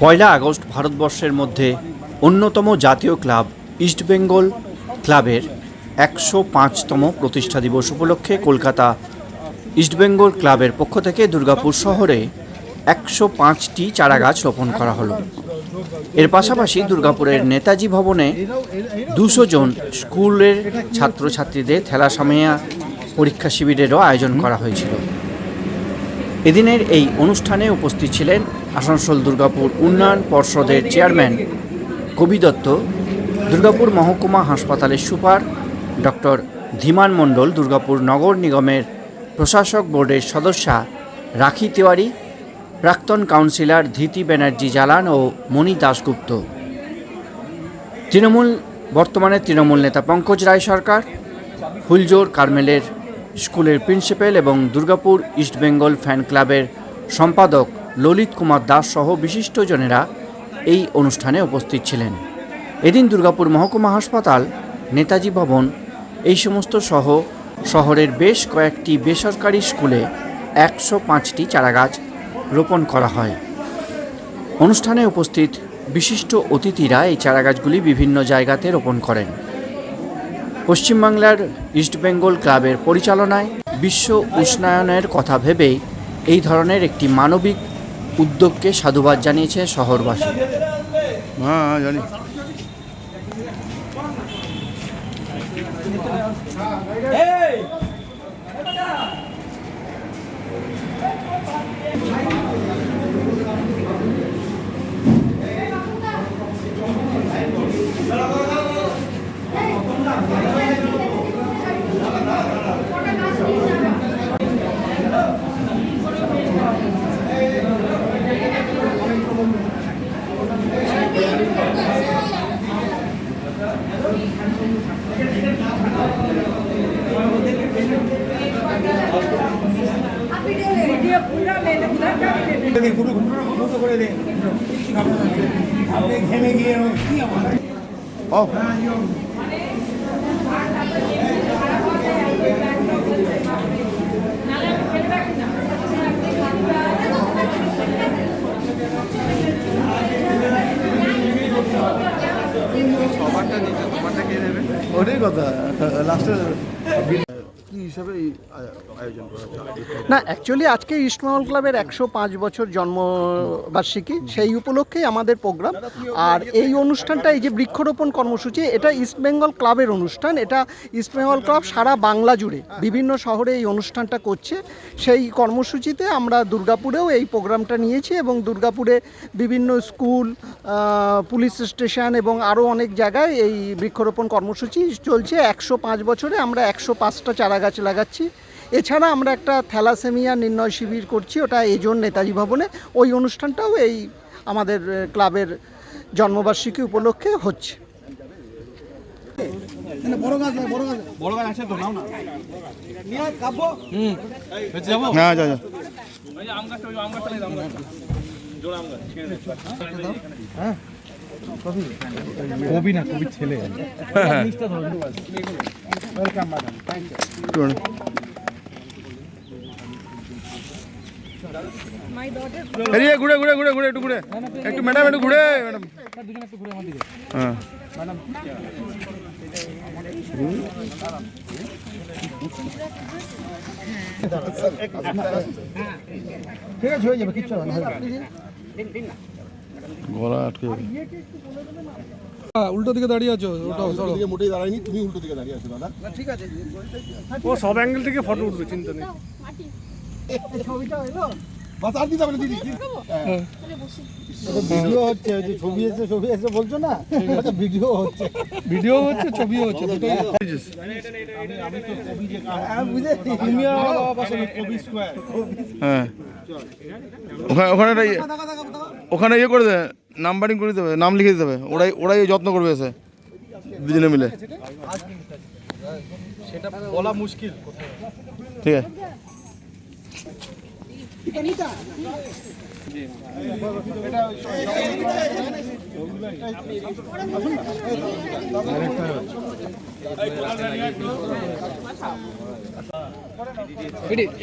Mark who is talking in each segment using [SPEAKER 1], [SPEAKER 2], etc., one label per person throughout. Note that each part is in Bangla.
[SPEAKER 1] পয়লা আগস্ট ভারতবর্ষের মধ্যে অন্যতম জাতীয় ক্লাব ইস্টবেঙ্গল ক্লাবের একশো পাঁচতম প্রতিষ্ঠা দিবস উপলক্ষে কলকাতা ইস্টবেঙ্গল ক্লাবের পক্ষ থেকে দুর্গাপুর শহরে একশো পাঁচটি চারাগাছ রোপণ করা হলো। এর পাশাপাশি দুর্গাপুরের নেতাজি ভবনে দুশো জন স্কুলের ছাত্রছাত্রীদের থ্যালাসামিয়া পরীক্ষা শিবিরেরও আয়োজন করা হয়েছিল। এদিনের এই অনুষ্ঠানে উপস্থিত ছিলেন আসানসোল দুর্গাপুর উন্নয়ন পর্ষদের চেয়ারম্যান কবি দত্ত, দুর্গাপুর মহকুমা হাসপাতালের সুপার ডক্টর ধীমান মণ্ডল, দুর্গাপুর নগর নিগমের প্রশাসক বোর্ডের সদস্যা রাখি তিওয়ারি, প্রাক্তন কাউন্সিলর ধীতি ব্যানার্জি জালান ও মণি দাশগুপ্ত। তৃণমূল বর্তমানে তৃণমূল নেতা পঙ্কজ রায় সরকার ফুলজোর কার্মেলের স্কুলের প্রিন্সিপাল এবং দুর্গাপুর ইস্টবেঙ্গল ফ্যান ক্লাবের সম্পাদক ললিত কুমার দাস সহ বিশিষ্টজনেরা এই অনুষ্ঠানে উপস্থিত ছিলেন। এদিন দুর্গাপুর মহকুমা হাসপাতাল, নেতাজি ভবন, এই সমস্ত সহ শহরের বেশ কয়েকটি বেসরকারি স্কুলে একশো পাঁচটি চারাগাছ রোপণ করা হয়। অনুষ্ঠানে উপস্থিত বিশিষ্ট অতিথিরা এই চারাগাছগুলি বিভিন্ন জায়গাতে রোপণ করেন। পশ্চিমবাংলার ইস্টবেঙ্গল ক্লাবের পরিচালনায় বিশ্ব উষ্ণায়নের কথা ভেবেই এই ধরনের একটি মানবিক উদ্যোগকে সাধুবাদ জানিয়েছে শহরবাসী।
[SPEAKER 2] হ্যাঁ জানি। অফ ওটাই কথা। লাস্টে
[SPEAKER 3] না অ্যাকচুয়ালি আজকে ইস্টবেঙ্গল ক্লাবের একশো পাঁচ বছর জন্মবার্ষিকী, সেই উপলক্ষেই আমাদের প্রোগ্রাম আর এই অনুষ্ঠানটা এই যে বৃক্ষরোপণ কর্মসূচি, এটা ইস্টবেঙ্গল ক্লাবের অনুষ্ঠান। এটা ইস্টবেঙ্গল ক্লাব সারা বাংলা জুড়ে বিভিন্ন শহরে এই অনুষ্ঠানটা করছে। সেই কর্মসূচিতে আমরা দুর্গাপুরেও এই প্রোগ্রামটা নিয়েছি এবং দুর্গাপুরে বিভিন্ন স্কুল পুলিশ স্টেশন এবং আরও অনেক জায়গায় এই বৃক্ষরোপণ কর্মসূচি চলছে। একশো পাঁচ বছরে আমরা একশো পাঁচটা চারা গাছ লাগাচ্ছি। এছাড়া আমরা একটা থ্যালাসেমিয়া নির্ণয় শিবির করছি ওটা এজন নেতাজি ভবনে। ওই অনুষ্ঠানটাও এই আমাদের ক্লাবের জন্মবার্ষিকী উপলক্ষে হচ্ছে।
[SPEAKER 2] হ্যাঁ যা যা।
[SPEAKER 4] কবি না কবির ছেলে
[SPEAKER 2] একটু নে। এদিকে ঘুরে ঘুরে ঘুরে ঘুরে একটু ঘুরে। একটু ম্যাডাম একটু ঘুরে ম্যাডাম।
[SPEAKER 4] দুজন একটু ঘুরে আমার দিকে।
[SPEAKER 2] হ্যাঁ।
[SPEAKER 3] ঠিক আছে হয়ে যাবে কিচ্ছু
[SPEAKER 2] গলা আটকে।
[SPEAKER 4] উল্টো দিকে দাঁড়িয়ে আছো ওটা সরো।
[SPEAKER 5] মোটেই দাঁড়ায়নি তুমি উল্টো দিকে দাঁড়িয়ে আছো দাদা।
[SPEAKER 4] ও সব অ্যাঙ্গেল থেকে ফটো উঠবে চিন্তা নেই।
[SPEAKER 3] ছবিটা হলো?
[SPEAKER 5] বাস আর দিতে হবে দিদি
[SPEAKER 3] ভিডিও হচ্ছে ওই যে ছবি এসে ছবি এসে বলছো না? ভিডিও হচ্ছে।
[SPEAKER 4] ভিডিও হচ্ছে ছবিও হচ্ছে দুটোই
[SPEAKER 3] আমি বুঝেছি
[SPEAKER 4] তুমি আমার বাবা
[SPEAKER 5] কবি স্কোয়ার
[SPEAKER 2] হ্যাঁ। ওখানে ওখানে ইয়ে- ওখানে ইয়ে করে দেবে নাম্বারিং করে দিতে হবে নাম লিখে দিতে হবে। ওরাই ওরাই যত্ন করবে এসে। দুজনে মিলে।
[SPEAKER 4] সেটা বলা মুশকিল।
[SPEAKER 2] ঠিক আছে।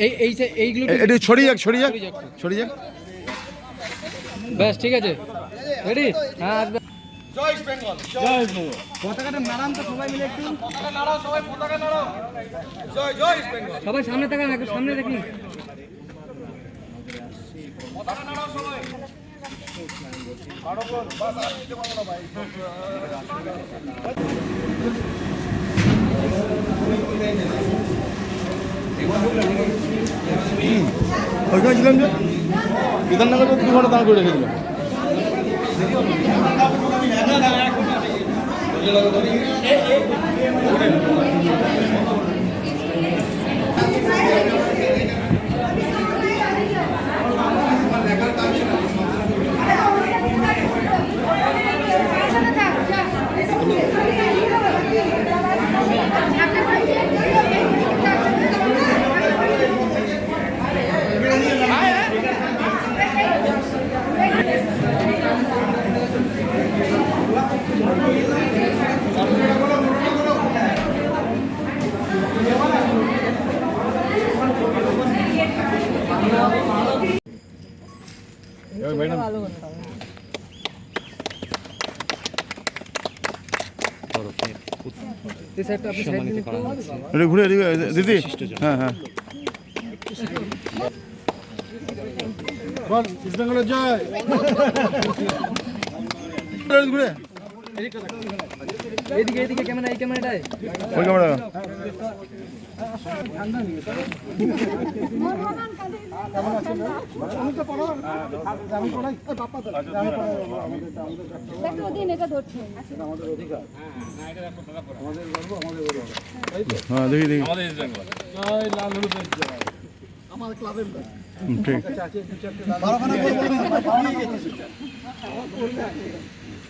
[SPEAKER 4] এই এই এইগুলো
[SPEAKER 2] ছড়িয়ে যাক ছড়িয়ে যাক ছড়িয়ে যাক।
[SPEAKER 6] বেশ ঠিক আছে। রেডি হ্যাঁ আসবে। সবাই সামনে তাকান একটু সামনে দেখি।
[SPEAKER 2] ওইখানে ছিলাম যে? বিধাননগর দু ঘণ্টা দাঁড় করে রেখেছিলাম
[SPEAKER 6] Gracias. আপনি সাইড দিন
[SPEAKER 2] ঘুরে দিদি। হ্যাঁ হ্যাঁ।
[SPEAKER 5] বল
[SPEAKER 6] এইদিকে এইদিকে ক্যামেরা এই ক্যামেরাটায়।
[SPEAKER 2] ওই ক্যামেরা
[SPEAKER 7] একটু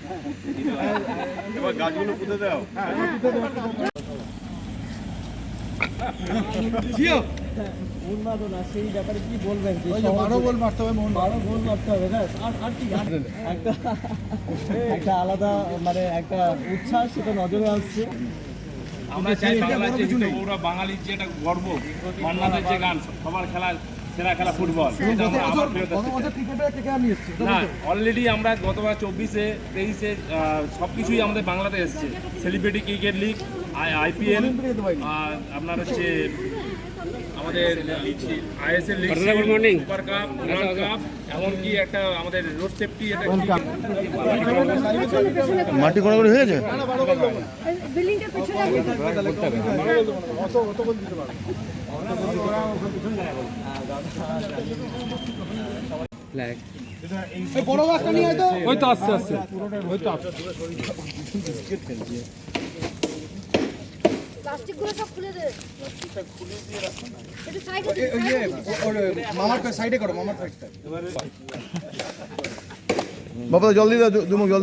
[SPEAKER 7] দিন এটা ধরছে
[SPEAKER 2] হ্যাঁ দেখি দেখি হুম, ঠিক
[SPEAKER 5] বারো গোল মারতে হবে মোহন বারো গোল মারতে হবে
[SPEAKER 8] একটা আলাদা মানে একটা উচ্ছ্বাস সেটা নজরে আসছে।
[SPEAKER 9] আমরা চাই বাংলাদেশে ওরা বাঙালির যে একটা গর্ব মান্নাদের যে গান সবার খেলা সেরা খেলা ফুটবল। না অলরেডি আমরা গতবার চব্বিশে তেইশে সব কিছুই আমাদের বাংলাতে এসছে। সেলিব্রিটি ক্রিকেট লিগ আইপিএল আপনার হচ্ছে আমাদের ISL league super cup world cup এমনকি একটা আমাদের রোড সেফটি একটা
[SPEAKER 2] মাটি গড়াগড়ি হয়ে গেছে?
[SPEAKER 6] ফ্ল্যাগ
[SPEAKER 5] বড় গাছটা নিয়ে তো।
[SPEAKER 4] ওই তো আসছে আসছে। ওই তো আসছে।
[SPEAKER 7] প্লাস্টিকগুলো সব খুলে দে। একটু সাইডে
[SPEAKER 5] মামার সাইডে করো মামার সাইডটা
[SPEAKER 2] বাবা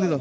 [SPEAKER 2] দিয়ে দাও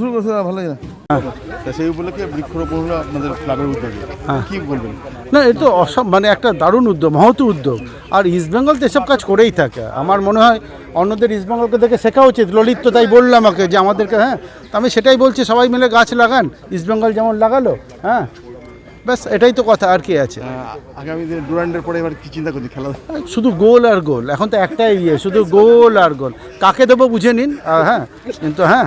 [SPEAKER 2] শুরু করতে ভালো লাগে না। সেই উপলক্ষে বৃক্ষরোপণ হলো আপনাদের ক্লাবের উদ্যোগে। কি বলবেন?
[SPEAKER 10] না এ তো অসম মানে একটা দারুণ উদ্যোগ মহৎ উদ্যোগ। আর ইস্টবেঙ্গল তো এসব কাজ করেই থাকে। আমার মনে হয় অন্যদের ইস্টবেঙ্গলকে দেখে শেখা উচিত। ললিত তো তাই বললাম আমাকে যে আমাদেরকে হ্যাঁ। তো আমি সেটাই বলছি সবাই মিলে গাছ লাগান। ইস্টবেঙ্গল যেমন লাগালো হ্যাঁ। ব্যাস এটাই তো কথা আর কি আছে?
[SPEAKER 2] আগামী দিনে ডুরান্ডের পরে এবার কি চিন্তা করছি খেলা
[SPEAKER 10] শুধু গোল আর গোল এখন তো একটাই ইয়ে শুধু গোল আর গোল। কাকে দেবো বুঝে নিন হ্যাঁ কিন্তু হ্যাঁ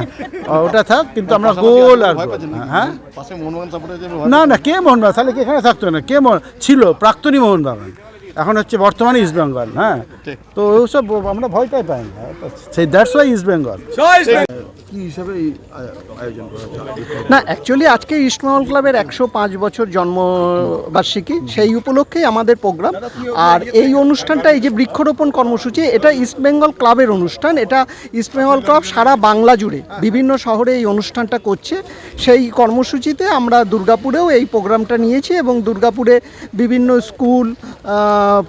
[SPEAKER 10] ওটা থাক কিন্তু আমরা গোল আর গোল হ্যাঁ। না না কে মোহনবাগান তাহলে কি এখানে থাকতো না? কে ছিল প্রাক্তনী মোহনবাগান এখন হচ্ছে বর্তমানে ইস্ট বেঙ্গল হ্যাঁ? তো ওসব আমরা ভয়টাই পাই না। সেই দ্যাটস ওয়াই ইস্ট বেঙ্গল
[SPEAKER 3] না অ্যাকচুয়ালি আজকে ইস্টবেঙ্গল ক্লাবের একশো পাঁচ বছর জন্মবার্ষিকী সেই উপলক্ষেই আমাদের প্রোগ্রাম আর এই অনুষ্ঠানটা এই যে বৃক্ষরোপণ কর্মসূচি এটা ইস্টবেঙ্গল ক্লাবের অনুষ্ঠান। এটা ইস্টবেঙ্গল ক্লাব সারা বাংলা জুড়ে বিভিন্ন শহরে এই অনুষ্ঠানটা করছে। সেই কর্মসূচিতে আমরা দুর্গাপুরেও এই প্রোগ্রামটা নিয়েছি এবং দুর্গাপুরে বিভিন্ন স্কুল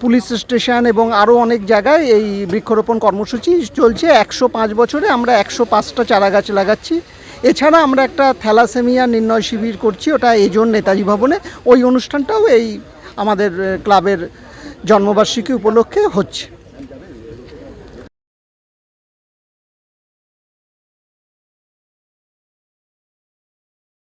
[SPEAKER 3] পুলিশ স্টেশন এবং আরও অনেক জায়গায় এই বৃক্ষরোপণ কর্মসূচি চলছে। একশো পাঁচ বছরে আমরা একশো পাঁচটা চারা গাছ লাগাচ্ছি। এছাড়া আমরা একটা থ্যালাসেমিয়া নির্ণয় শিবির করছি, ওটা এজন নেতাজি ভবনে। ওই অনুষ্ঠানটাও এই আমাদের ক্লাবের জন্মবার্ষিকী উপলক্ষে হচ্ছে।